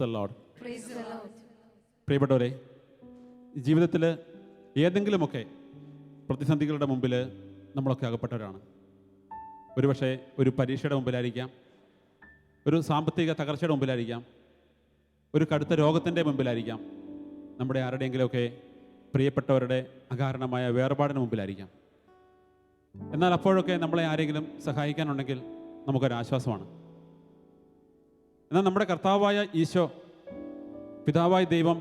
The load. പ്രിയപ്പെട്ടവരെ ജീവിതത്തിൽ ഏതെങ്കിലുമൊക്കെ പ്രതിസന്ധികളുടെ മുമ്പിൽ നമ്മളൊക്കെ അകപ്പെട്ടവരാണ്. ഒരുപക്ഷെ ഒരു പരീക്ഷയുടെ മുമ്പിലായിരിക്കാം ഒരു സാമ്പത്തിക തകർച്ചയുടെ മുമ്പിലായിരിക്കാം ഒരു കടുത്ത രോഗത്തിന്റെ മുമ്പിലായിരിക്കാം നമ്മുടെ ആരുടെയെങ്കിലുമൊക്കെ പ്രിയപ്പെട്ടവരുടെ അകാരണമായ വേർപാടിന് മുമ്പിലായിരിക്കാം. എന്നാൽ അപ്പോഴൊക്കെ നമ്മളെ ആരെങ്കിലും സഹായിക്കാനുണ്ടെങ്കിൽ നമുക്കൊരാശ്വാസമാണ്. എന്നാൽ നമ്മുടെ കർത്താവായ ഈശോ പിതാവായ ദൈവം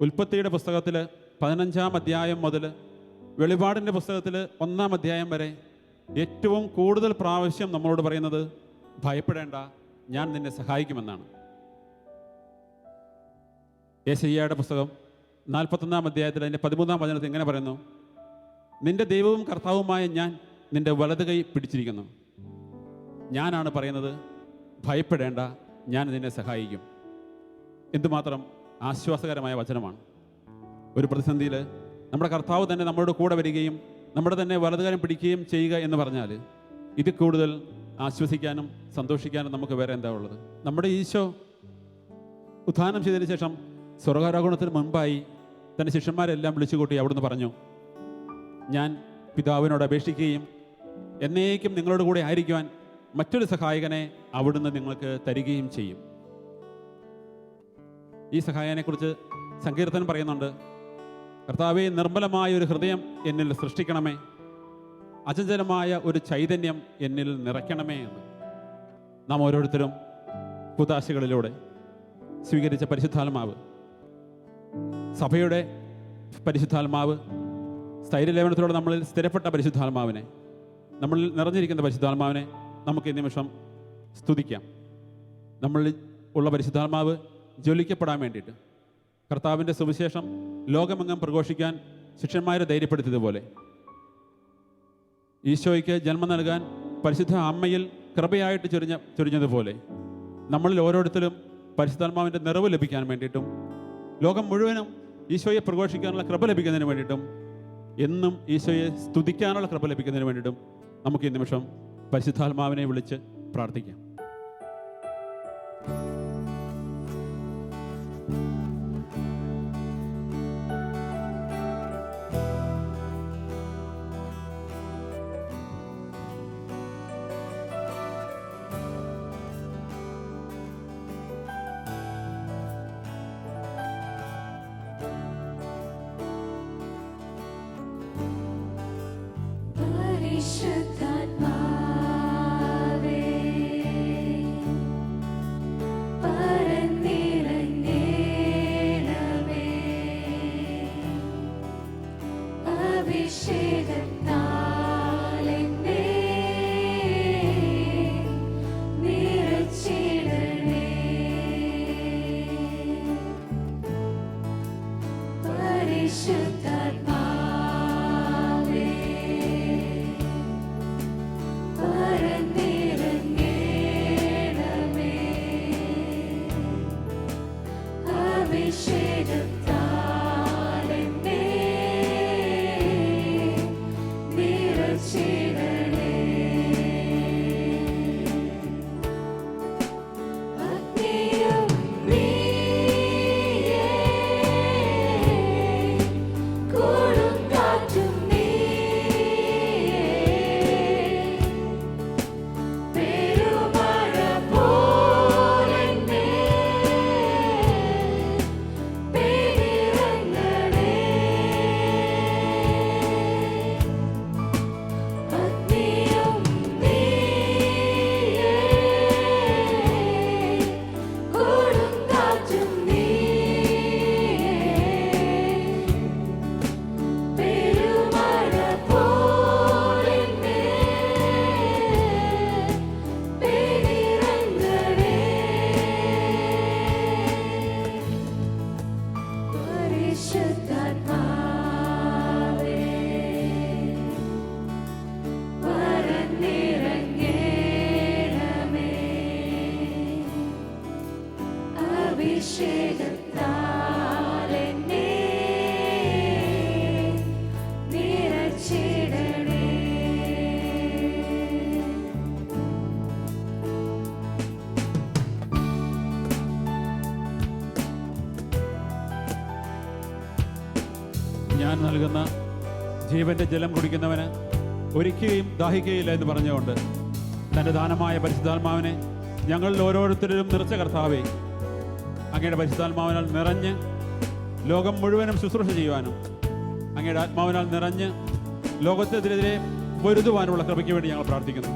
ഉൽപ്പത്തിയുടെ പുസ്തകത്തിൽ പതിനഞ്ചാം അധ്യായം മുതൽ വെളിപാടിന്റെ പുസ്തകത്തിൽ ഒന്നാം അധ്യായം വരെ ഏറ്റവും കൂടുതൽ പ്രാവശ്യം നമ്മളോട് പറയുന്നത് ഭയപ്പെടേണ്ട ഞാൻ നിന്നെ സഹായിക്കുമെന്നാണ്. യേശയ്യയുടെ പുസ്തകം നാൽപ്പത്തൊന്നാം അധ്യായത്തിൽ അതിന്റെ പതിമൂന്നാം വചനത്തിൽ ഇങ്ങനെ പറയുന്നു നിന്റെ ദൈവവും കർത്താവുമായ ഞാൻ നിന്റെ വലത് കൈ പിടിച്ചിരിക്കുന്നു. ഞാനാണ് പറയുന്നത് ഭയപ്പെടേണ്ട ഞാൻ നിന്നെ സഹായിക്കും. എന്തുമാത്രം ആശ്വാസകരമായ വചനമാണ്. ഒരു പ്രതിസന്ധിയിൽ നമ്മുടെ കർത്താവ് തന്നെ നമ്മളോട് കൂടെ വരികയും നമ്മുടെ തന്നെ വലതുകാരം പിടിക്കുകയും ചെയ്യുക എന്ന് പറഞ്ഞാൽ ഇത് കൂടുതൽ ആശ്വസിക്കാനും സന്തോഷിക്കാനും നമുക്ക് വേറെ എന്താ ഉള്ളത്? നമ്മുടെ ഈശോ ഉത്ഥാനം ചെയ്തതിന് ശേഷം സ്വർഗാരോഹണത്തിന് മുൻപായി തന്റെ ശിഷ്യന്മാരെല്ലാം വിളിച്ചുകൂട്ടി അവിടുന്ന് പറഞ്ഞു ഞാൻ പിതാവിനോട് അപേക്ഷിക്കുകയും എന്നേക്കും നിങ്ങളോട് കൂടെ ആയിരിക്കുവാൻ മറ്റൊരു സഹായകനെ അവിടുന്ന് നിങ്ങൾക്ക് തരികയും ചെയ്യും. ഈ സഹായനെക്കുറിച്ച് സങ്കീർത്തനം പറയുന്നുണ്ട് കർത്താവെ നിർമ്മലമായ ഒരു ഹൃദയം എന്നിൽ സൃഷ്ടിക്കണമേ. അചഞ്ചലമായ ഒരു ചൈതന്യം എന്നിൽ നിറയ്ക്കണമേ എന്ന്. നാം ഓരോരുത്തരും കുതാശകളിലൂടെ സ്വീകരിച്ച പരിശുദ്ധാത്മാവ് സഭയുടെ പരിശുദ്ധാത്മാവ് സ്ഥൈര്യലേപനത്തിലൂടെ നമ്മളിൽ സ്ഥിരപ്പെട്ട പരിശുദ്ധാത്മാവിനെ നമ്മളിൽ നിറഞ്ഞിരിക്കുന്ന പരിശുദ്ധാത്മാവിനെ നമുക്ക് ഈ നിമിഷം സ്തുതിക്കാം. നമ്മളിൽ ഉള്ള പരിശുദ്ധാത്മാവ് ജ്വലിക്കപ്പെടാൻ വേണ്ടിയിട്ട് കർത്താവിന്റെ സുവിശേഷം ലോകമെങ്ങും പ്രഘോഷിക്കാൻ ശിഷ്യന്മാരെ ധൈര്യപ്പെടുത്തിയതുപോലെ ഈശോയ്ക്ക് ജന്മം നൽകാൻ പരിശുദ്ധ അമ്മയിൽ കൃപയായിട്ട് ചൊരിഞ്ഞ ചൊരിഞ്ഞതുപോലെ നമ്മളിൽ ഓരോരുത്തരും പരിശുദ്ധാത്മാവിന്റെ നിറവ് ലഭിക്കാൻ വേണ്ടിയിട്ടും ലോകം മുഴുവനും ഈശോയെ പ്രഘോഷിക്കാനുള്ള കൃപ ലഭിക്കുന്നതിന് വേണ്ടിയിട്ടും എന്നും ഈശോയെ സ്തുതിക്കാനുള്ള കൃപ ലഭിക്കുന്നതിന് വേണ്ടിയിട്ടും നമുക്ക് ഈ നിമിഷം പരിശുദ്ധാത്മാവിനെ വിളിച്ച് പ്രാർത്ഥിക്കാം. നൽകുന്ന ജീവന്റെ ജലം കുടിക്കുന്നവന് ഒരിക്കലും ദാഹിക്കുകയില്ല എന്ന് പറഞ്ഞുകൊണ്ട് തന്റെ ദാനമായ പരിശുദ്ധാത്മാവിനെ ഞങ്ങളിൽ ഓരോരുത്തരും നിറച്ച കർത്താവേ അങ്ങയുടെ പരിശുദ്ധാത്മാവിനാൽ നിറഞ്ഞ് ലോകം മുഴുവനും ശുശ്രൂഷ ചെയ്യുവാനും അങ്ങയുടെ ആത്മാവിനാൽ നിറഞ്ഞ് ലോകത്തിനെതിരെ പൊരുതുവാനുള്ള കൃപയ്ക്ക് വേണ്ടി ഞങ്ങൾ പ്രാർത്ഥിക്കുന്നു.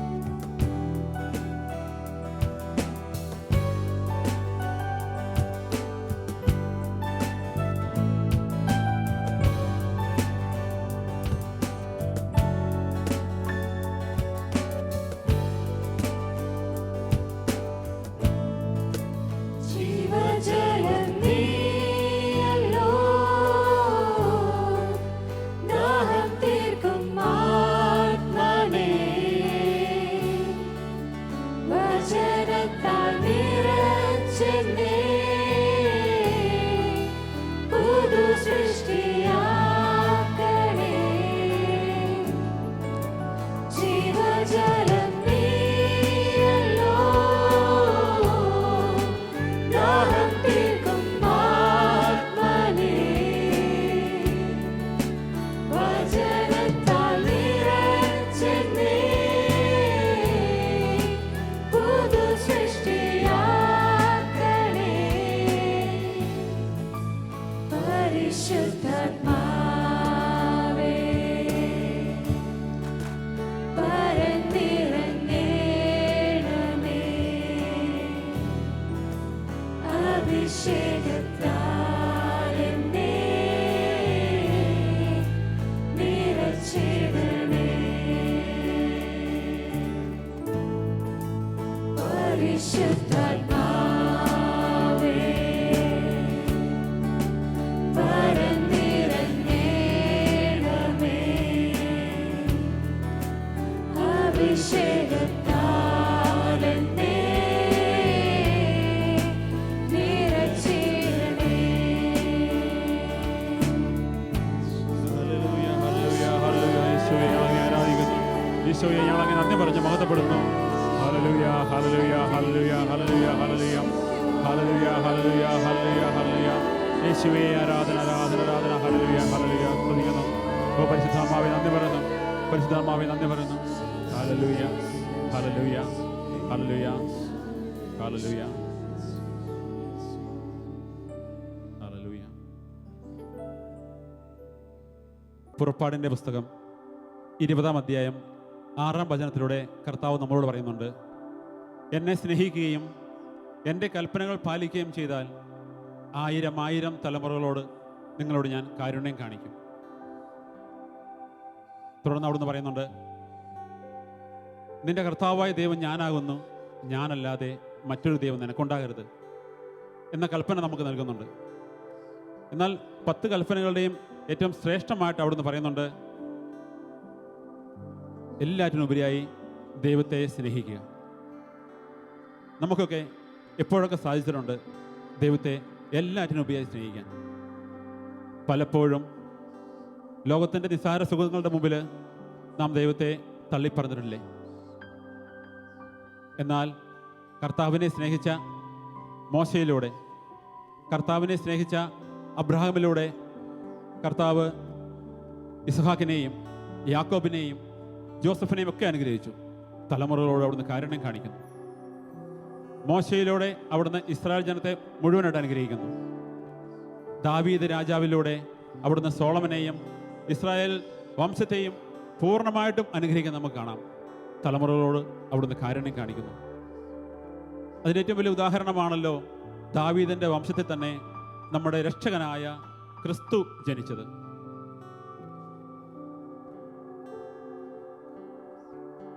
മഹത്വപ്പെടുന്നു ഹല്ലേലൂയ. യേശുവേ ആരാധന ആരാധന നന്ദി പറയുന്നു. പരിശുദ്ധാത്മാവെ നന്ദി പറയുന്നു. ഹലലുയ ഹലലുയ ഹലലുയ ഹലലുയ ഹലലുയ പുറപ്പാടിന്റെ പുസ്തകം ഇരുപതാം അധ്യായം ആറാം വചനത്തിലൂടെ കർത്താവ് നമ്മളോട് പറയുന്നുണ്ട് എന്നെ സ്നേഹിക്കുകയും എന്റെ കൽപ്പനകൾ പാലിക്കുകയും ചെയ്താൽ ആയിരം ആയിരം തലമുറകളോട് നിങ്ങളോട് ഞാൻ കാരുണ്യം കാണിക്കും. തുടർന്ന് അവിടുന്ന് പറയുന്നുണ്ട് നിന്റെ കർത്താവായ ദൈവം ഞാനാകുന്നു ഞാനല്ലാതെ മറ്റൊരു ദൈവം നിനക്കുണ്ടാകരുത് എന്ന കൽപ്പന നമുക്ക് നൽകുന്നുണ്ട്. എന്നാൽ പത്ത് കൽപ്പനകളുടെയും ഏറ്റവും ശ്രേഷ്ഠമായിട്ട് അവിടുന്ന് പറയുന്നുണ്ട് എല്ലാറ്റിനുപരിയായി ദൈവത്തെ സ്നേഹിക്കുക. നമുക്കൊക്കെ എപ്പോഴൊക്കെ സാധിച്ചിട്ടുണ്ട് ദൈവത്തെ എല്ലാറ്റിനുപരിയായി സ്നേഹിക്കാൻ? പലപ്പോഴും ലോകത്തിന്റെ നിസ്സാര സുഖങ്ങളുടെ മുമ്പിൽ നാം ദൈവത്തെ തള്ളിപ്പറഞ്ഞിട്ടില്ലേ? എന്നാൽ കർത്താവിനെ സ്നേഹിച്ച മോശയിലൂടെ കർത്താവിനെ സ്നേഹിച്ച അബ്രഹാമിലൂടെ കർത്താവ് ഇസ്ഹാക്കിനെയും യാക്കോബിനെയും ജോസഫിനെയും ഒക്കെ അനുഗ്രഹിച്ചു. തലമുറകളോട് അവിടുന്ന് കാരുണ്യം കാണിക്കുന്നു. മോശയിലൂടെ അവിടുന്ന് ഇസ്രായേൽ ജനത്തെ മുഴുവനായിട്ട് അനുഗ്രഹിക്കുന്നു. ദാവീദ് രാജാവിലൂടെ അവിടുന്ന് സോളമനെയും ഇസ്രായേൽ വംശത്തെയും പൂർണമായിട്ടും അനുഗ്രഹിക്കുന്ന നമുക്ക് കാണാം. തലമുറകളോട് അവിടുന്ന് കാരുണ്യം കാണിക്കുന്നു. അതിന്റെ ഏറ്റവും വലിയ ഉദാഹരണമാണല്ലോ ദാവീദിന്റെ വംശത്തിൽ തന്നെ നമ്മുടെ രക്ഷകനായ ക്രിസ്തു ജനിച്ചത്.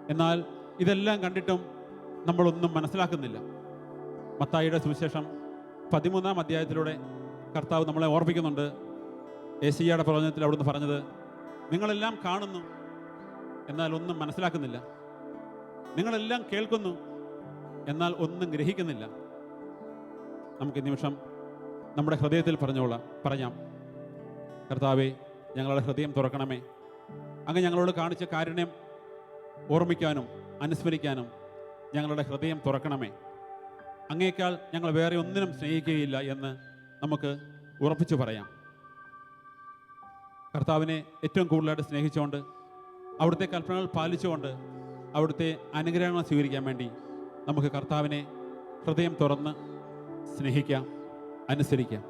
എന്നാൽ ഇതെല്ലാം കണ്ടിട്ടും നമ്മളൊന്നും മനസ്സിലാക്കുന്നില്ല. മത്തായിയുടെ സുവിശേഷം പതിമൂന്നാം അധ്യായത്തിലൂടെ കർത്താവ് നമ്മളെ ഓർപ്പിക്കുന്നുണ്ട്. ഏസിയയുടെ പ്രവചനത്തിൽ അവിടുന്ന് പറഞ്ഞത് നിങ്ങളെല്ലാം കാണുന്നു എന്നാൽ ഒന്നും മനസ്സിലാക്കുന്നില്ല. നിങ്ങളെല്ലാം കേൾക്കുന്നു എന്നാൽ ഒന്നും ഗ്രഹിക്കുന്നില്ല. നമുക്ക് നിമിഷം നമ്മുടെ ഹൃദയത്തിൽ പറഞ്ഞോളാം പറയാം. കർത്താവേ ഞങ്ങളുടെ ഹൃദയം തുറക്കണമേ. അങ്ങ് ഞങ്ങളോട് കാണിച്ച കാരുണ്യം ഓർമ്മിക്കാനും അനുസ്മരിക്കാനും ഞങ്ങളുടെ ഹൃദയം തുറക്കണമേ. അങ്ങേക്കാൾ ഞങ്ങൾ വേറെ ഒന്നിനും സ്നേഹിക്കുകയില്ല എന്ന് നമുക്ക് ഉറപ്പിച്ചു പറയാം. കർത്താവിനെ ഏറ്റവും കൂടുതലായിട്ട് സ്നേഹിച്ചുകൊണ്ട് അവിടുത്തെ കൽപ്പനകൾ പാലിച്ചുകൊണ്ട് അവിടുത്തെ അനുഗ്രഹങ്ങൾ സ്വീകരിക്കാൻ വേണ്ടി നമുക്ക് കർത്താവിനെ ഹൃദയം തുറന്ന് സ്നേഹിക്കാം അനുസരിക്കാം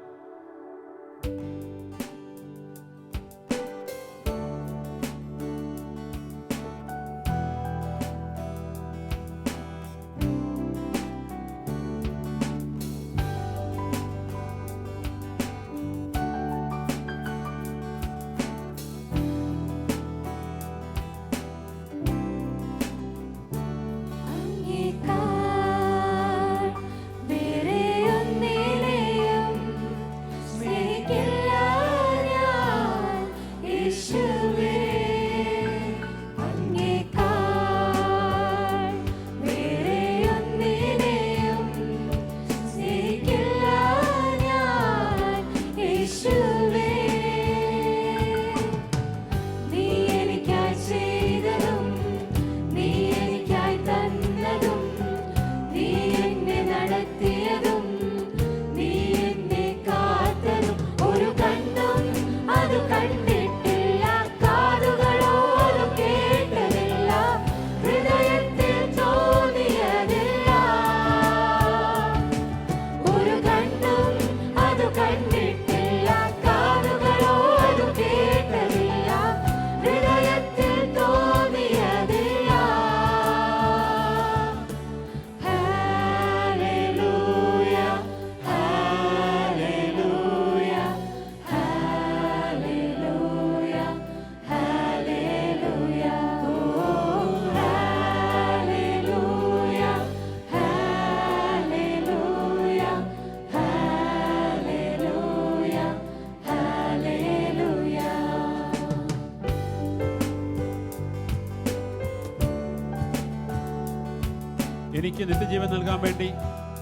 എനിക്ക് നിത്യജീവൻ നൽകാൻ വേണ്ടി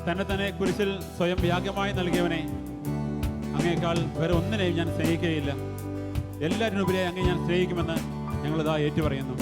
തന്നെ തന്നെ കുരിശിൽ സ്വയം യാഗമായി നൽകിയവനെ അങ്ങേക്കാൾ വേറെ ഒന്നിനെയും ഞാൻ സ്നേഹിക്കുകയില്ല. എല്ലാവരിനുപരിയായി അങ്ങേ ഞാൻ സ്നേഹിക്കുമെന്ന് ഞങ്ങളിതാ ഏറ്റുപറയുന്നു.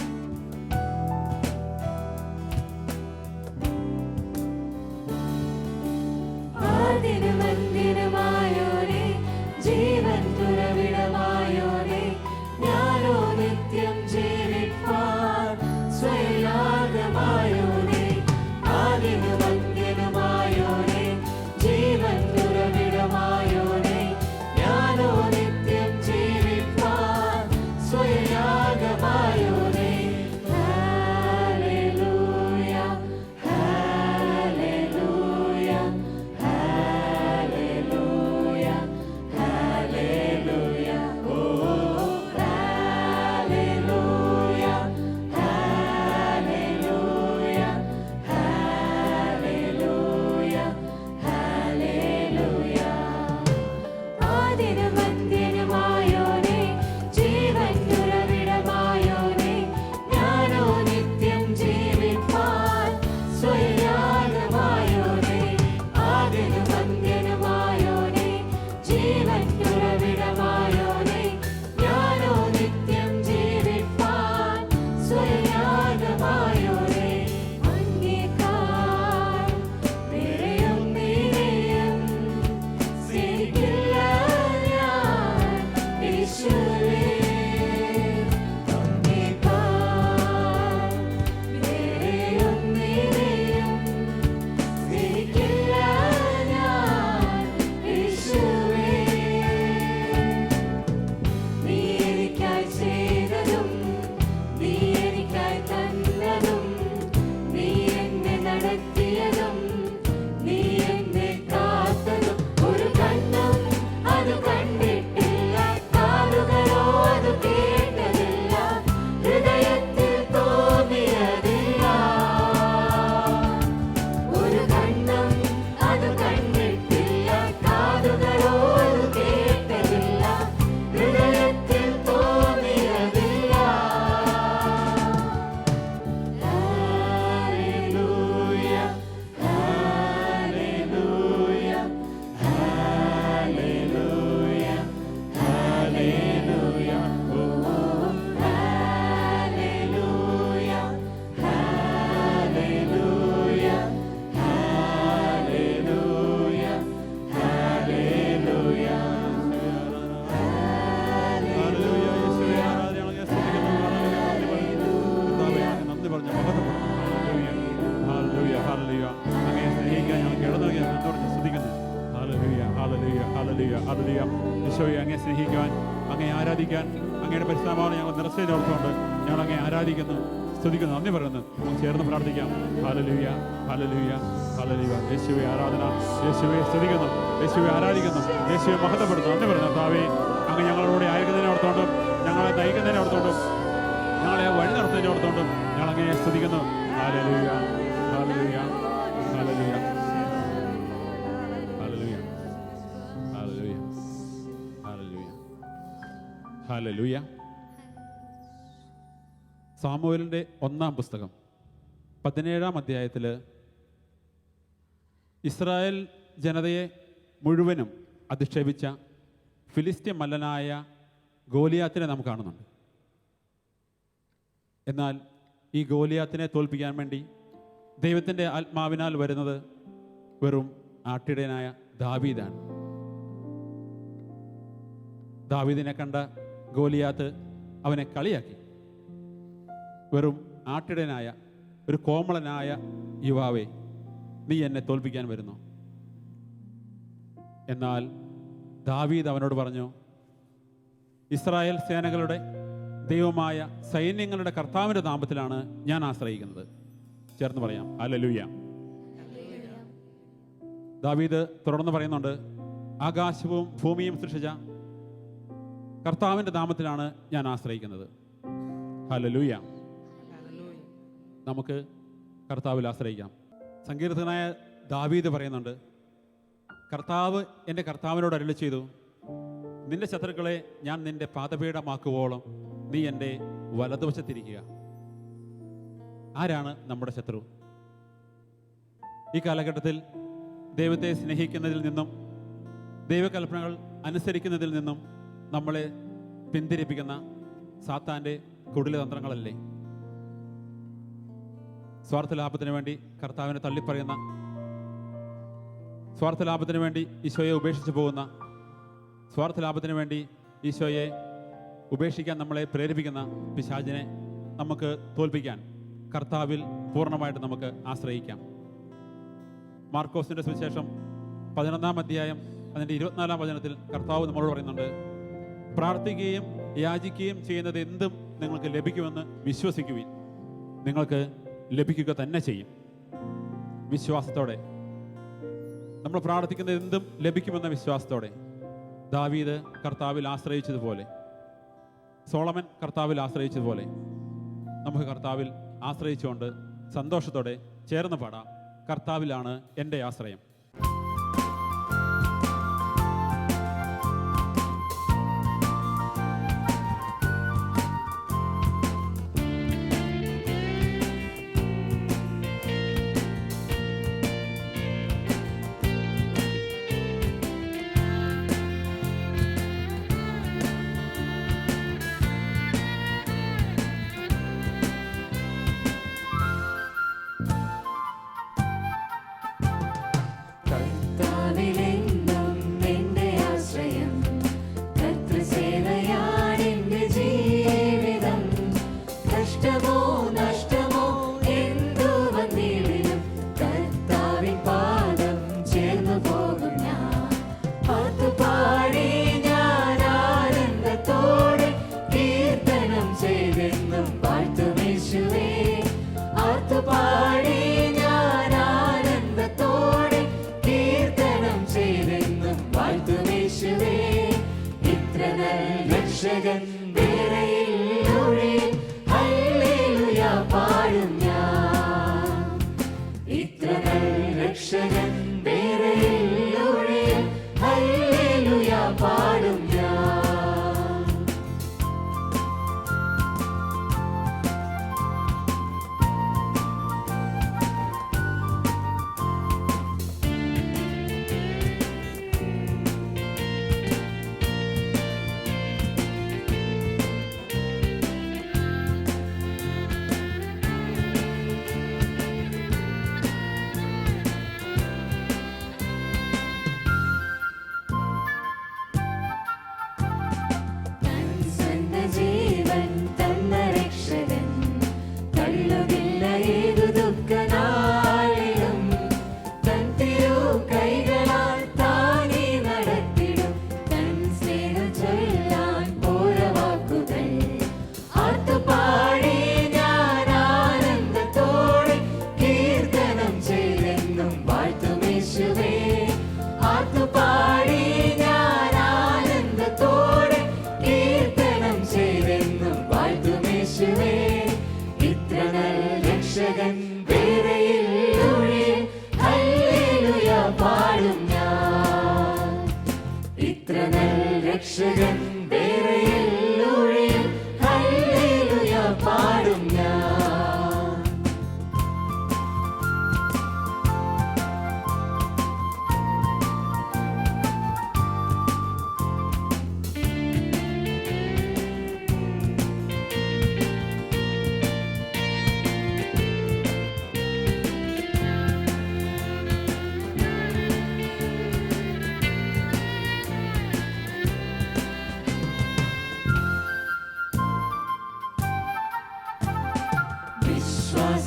ഞങ്ങൾ ഓർക്കുണ്ട് അങ്ങേ ആരാധിക്കുന്നു സ്തുതിക്കുന്നു നന്ദി പറയുന്നു. ചേർന്ന് പ്രാർത്ഥിക്കാം. ഹാലലൂയ ഹാലലൂയ ഹാലലൂയ യേശുവെ ആരാധന യേശുവെ സ്തുതിക്കുന്നു യേശുവെ ആരാധിക്കുന്നു യേശുവെ മഹത്വപ്പെടുന്നു നന്ദി പറയുന്നു. താവേ അങ്ങ് ഞങ്ങളോട് ആയിരിക്കുന്നതിനെ ഓർത്തുകൊണ്ടും ഞങ്ങളെ നയിക്കുന്നതിനെ ഓർത്തുകൊണ്ടും ഞങ്ങളെ വഴി നടത്തുന്നതിനെ ഓർത്തുകൊണ്ടും ഞങ്ങളങ്ങനെ സ്തുതിക്കുന്നു ഹാലലൂയ ഹാലലൂയ ഹാലലൂയ ഹാലലൂയ ഹാലലൂയ ഹാലലൂയ സാമുവേലിന്റെ ഒന്നാം പുസ്തകം പതിനേഴാം അധ്യായത്തിൽ ഇസ്രായേൽ ജനതയെ മുഴുവനും അധിക്ഷേപിച്ച ഫിലിസ്ത്യ മല്ലനായ ഗോലിയാത്തിനെ നാം കാണുന്നുണ്ട്. എന്നാൽ ഈ ഗോലിയാത്തിനെ തോൽപ്പിക്കാൻ വേണ്ടി ദൈവത്തിന്റെ ആത്മാവിനാൽ വരുന്നത് വെറും ആട്ടിടയനായ ദാവീദാണ്. ദാവീദിനെ കണ്ട ഗോലിയാത്ത് അവനെ കളിയാക്കി. വെറും ആട്ടിടനായ ഒരു കോമളനായ യുവാവെ നീ എന്നെ തോൽപ്പിക്കാൻ വരുന്നു. എന്നാൽ ദാവീദ് അവനോട് പറഞ്ഞു ഇസ്രായേൽ സേനകളുടെ ദൈവമായ സൈന്യങ്ങളുടെ കർത്താവിന്റെ നാമത്തിലാണ് ഞാൻ ആശ്രയിക്കുന്നത്. ചേർന്ന് പറയാം അലലുയ്യ ദാവീദ് തുടർന്ന് പറയുന്നുണ്ട് ആകാശവും ഭൂമിയും സൃഷ്ടിച്ച കർത്താവിന്റെ നാമത്തിലാണ് ഞാൻ ആശ്രയിക്കുന്നത്. ഹലലൂയ നമുക്ക് കർത്താവിൽ ആശ്രയിക്കാം. സങ്കീർത്തനായ ദാവീദ് പറയുന്നുണ്ട് കർത്താവ് എന്റെ കർത്താവിനോട് അരുളി ചെയ്തു നിന്റെ ശത്രുക്കളെ ഞാൻ നിന്റെ പാതപീഠമാക്കുവോളം നീ എന്റെ വലതുവശത്തിരിക്കുക. ആരാണ് നമ്മുടെ ശത്രു? ഈ കാലഘട്ടത്തിൽ ദൈവത്തെ സ്നേഹിക്കുന്നതിൽ നിന്നും ദൈവകൽപ്പനകൾ അനുസരിക്കുന്നതിൽ നിന്നും നമ്മളെ പിന്തിരിപ്പിക്കുന്ന സാത്താന്റെ കുടില തന്ത്രങ്ങളല്ലേ സ്വാർത്ഥ ലാഭത്തിന് വേണ്ടി കർത്താവിനെ തള്ളിപ്പറയുന്ന സ്വാർത്ഥ ലാഭത്തിന് വേണ്ടി ഈശോയെ ഉപേക്ഷിച്ചു പോകുന്ന സ്വാർത്ഥ ലാഭത്തിന് വേണ്ടി ഈശോയെ ഉപേക്ഷിക്കാൻ നമ്മളെ പ്രേരിപ്പിക്കുന്ന പിശാചിനെ നമുക്ക് തോൽപ്പിക്കാൻ കർത്താവിൽ പൂർണമായിട്ട് നമുക്ക് ആശ്രയിക്കാം. മാർക്കോസിന്റെ സുവിശേഷം പതിനൊന്നാം അധ്യായം അതിന്റെ ഇരുപത്തിനാലാം വചനത്തിൽ കർത്താവ് നമ്മളോട് പറയുന്നുണ്ട് പ്രാർത്ഥിക്കുകയും യാചിക്കുകയും ചെയ്യുന്നത് എന്തും നിങ്ങൾക്ക് ലഭിക്കുമെന്ന് വിശ്വസിക്കുവിൻ. നിങ്ങൾക്ക് ലഭിക്കുക തന്നെ ചെയ്യും. വിശ്വാസത്തോടെ. നമ്മൾ പ്രാർത്ഥിക്കുന്ന എന്തും ലഭിക്കുമെന്ന വിശ്വാസത്തോടെ. ദാവീദ് കർത്താവിൽ ആശ്രയിച്ചതുപോലെ. സോളമൻ കർത്താവിൽ ആശ്രയിച്ചതുപോലെ. നമുക്ക് കർത്താവിൽ ആശ്രയിച്ചുകൊണ്ട് സന്തോഷത്തോടെ ചേർന്ന് പാടാം. കർത്താവിലാണ് എന്റെ ആശ്രയം.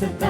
വിശ്വാസത്താൽ ഞാൻ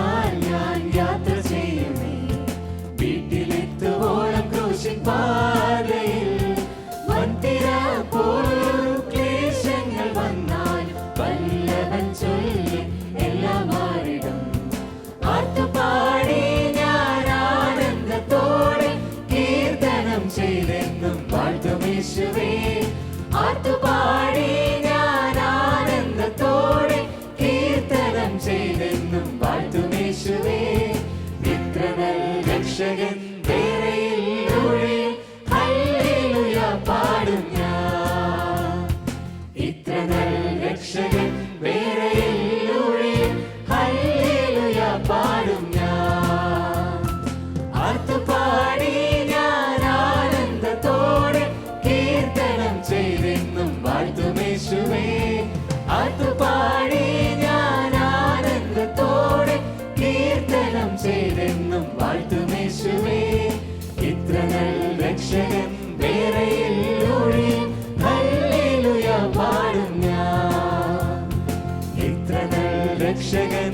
രക്ഷകൻ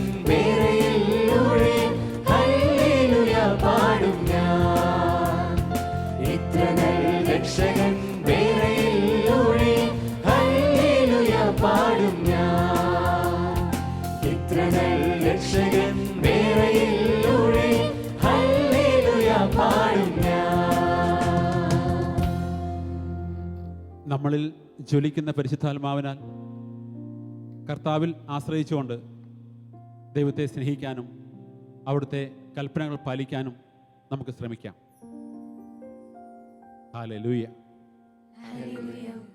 ഞാൻ. നമ്മളിൽ ജ്വലിക്കുന്ന പരിശുദ്ധാത്മാവിനാൽ കർത്താവിൽ ആശ്രയിച്ചുകൊണ്ട് ദൈവത്തെ സ്നേഹിക്കാനും അവിടുത്തെ കൽപ്പനകൾ പാലിക്കാനും നമുക്ക് ശ്രമിക്കാം. ഹാലെ ലൂയ്യ ഹല്ലേലൂയ.